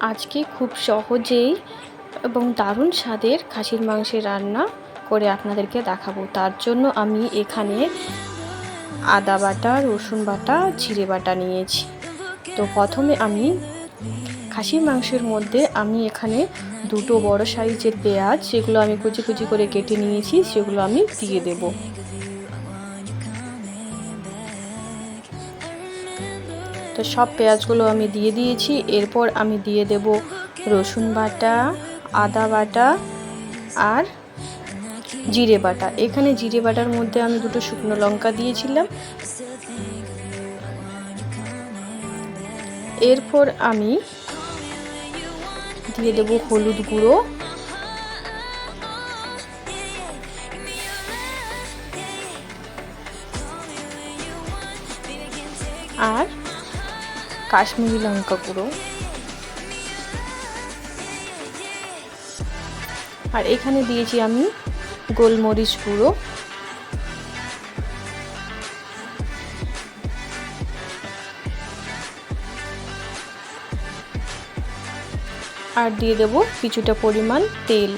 আজকে খুব সহজেই এবং দারুণ স্বাদের খাসির মাংসের রান্না করে আপনাদেরকে দেখাবো। তার জন্য আমি এখানে আদা বাটা, রসুন বাটা, জিরে বাটা নিয়েছি। তো প্রথমে আমি খাসির মাংসের মধ্যে আমি এখানে দুটো বড় সাইজের পেঁয়াজ সেগুলো আমি কুচি কুচি করে কেটে নিয়েছি, সেগুলো আমি দিয়ে দেব। তো সব পেঁয়াজগুলো আমি দিয়ে দিয়েছি। এরপর আমি দিয়ে দেব রসুন বাটা, আদা বাটা আর জিরে বাটা। এখানে জিরে বাটার মধ্যে আমি দুটো শুকনো লঙ্কা দিয়েছিলাম। এরপর আমি দিয়ে দেব হলুদ গুঁড়ো। আর কাশ্মীরি লঙ্কা গুঁড়ো। আর এখানে দিয়েছি আমি গোলমরিচ গুঁড়ো। আর দিয়ে দেব কিছুটা পরিমাণ তেল।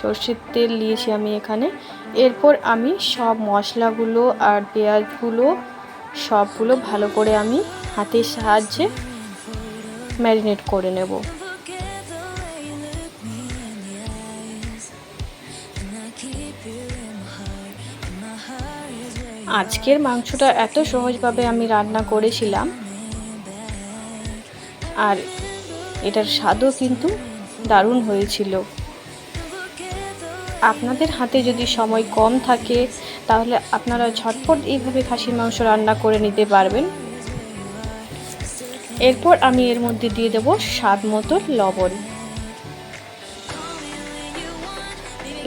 সর্ষের তেল দিয়েছি আমি এখানে। এরপর আমি সব মশলাগুলো আর পেঁয়াজগুলো সবগুলো ভালো করে আমি হাতের সাহায্যে ম্যারিনেট করে নেব। আজকের মাংসটা এত সহজভাবে আমি রান্না করেছিলাম। আর এটার স্বাদও কিন্তু দারুণ হয়েছিল। আপনাদের হাতে যদি সময় কম থাকে, তাহলে আপনারা ঝটপট এইভাবে খাসির মাংস রান্না করে নিতে পারবেন। এরপর আমি এর মধ্যে দিয়ে দেব স্বাদ মতো লবণ।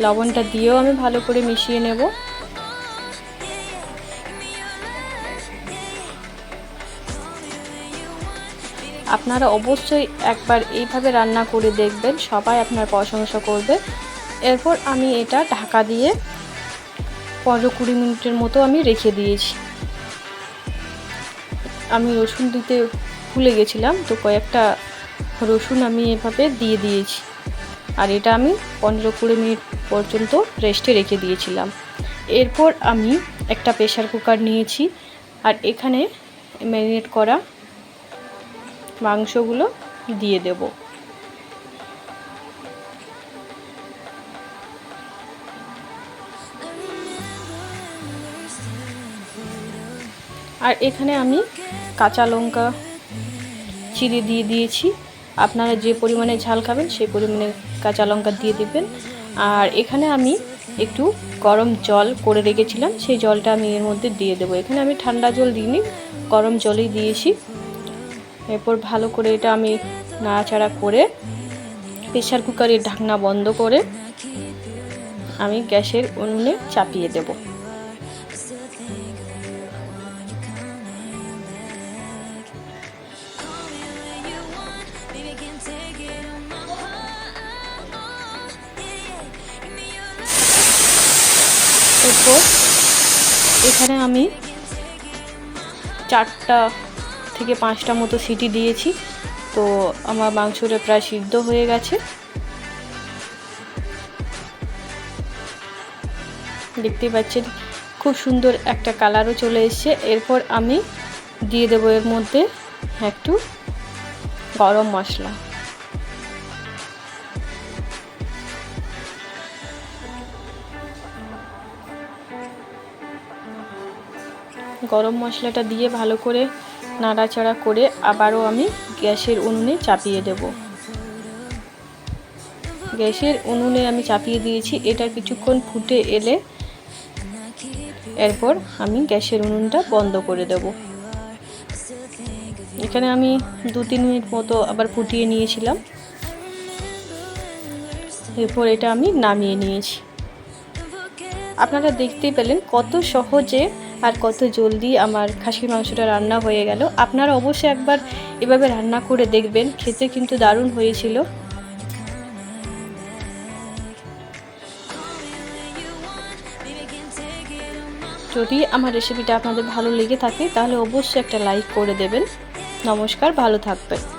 লবণটা দিয়েও আমি ভালো করে মিশিয়ে নেব। আপনারা অবশ্যই একবার এইভাবে রান্না করে দেখবেন, সবাই আপনার প্রশংসা করবে। এরপর আমি এটা ঢাকা দিয়ে পনেরো কুড়ি মিনিটের মতো আমি রেখে দিয়েছি। আমি রসুন দিতে ভুলে গেছিলাম, তো কয়েকটা রসুন আমি এভাবে দিয়ে দিয়েছি। আর এটা আমি পনেরো কুড়ি মিনিট পর্যন্ত রেস্টে রেখে দিয়েছিলাম। এরপর আমি একটা প্রেশার কুকার নিয়েছি, আর এখানে ম্যারিনেট করা মাংসগুলো দিয়ে দেব। আর এখানে আমি কাঁচা লঙ্কা চিড়ে দিয়ে দিয়েছি। আপনারা যে পরিমাণে ঝাল খাবেন, সেই পরিমাণে কাঁচা লঙ্কা দিয়ে দিবেন। আর এখানে আমি একটু গরম জল করে রেখেছিলাম, সেই জলটা আমি এর মধ্যে দিয়ে দেবো। এখানে আমি ঠান্ডা জল দিইনি, গরম জলই দিয়েছি। এরপর ভালো করে এটা আমি নাড়াচাড়া করে প্রেশার কুকারের ঢাকনা বন্ধ করে আমি গ্যাসের উনুনে চাপিয়ে দেব। এরপর এখানে আমি চারটা থেকে পাঁচটা মতো সিটি দিয়েছি। তো আমার মাংসটা প্রায় সিদ্ধ হয়ে গেছে। দেখতে পাচ্ছেন, খুব সুন্দর একটা কালারও চলে এসছে। এরপর আমি দিয়ে দেবো এর মধ্যে একটু গরম মশলা। গরম মশলাটা দিয়ে ভালো করে নাড়াচাড়া করে আবারও আমি গ্যাসের উনুনে চাপিয়ে দেব। গ্যাসের উনুনে আমি চাপিয়ে দিয়েছি, এটা কিছুক্ষণ ফুটে এলে এরপর আমি গ্যাসের উনুনটা বন্ধ করে দেব। এখানে আমি দু তিন মিনিট মতো আবার ফুটিয়ে নিয়েছিলাম। এরপর এটা আমি নামিয়ে নিয়েছি। আপনারা দেখতেই পেলেন কত সহজে আর কত জলদি আমার খাসির মাংসটা রান্না হয়ে গেল। আপনারা অবশ্যই একবার এভাবে রান্না করে দেখবেন, খেতে কিন্তু দারুণ হয়েছিল। যদি আমার রেসিপিটা আপনাদের ভালো লেগে থাকে, তাহলে অবশ্যই একটা লাইক করে দেবেন। নমস্কার, ভালো থাকবেন।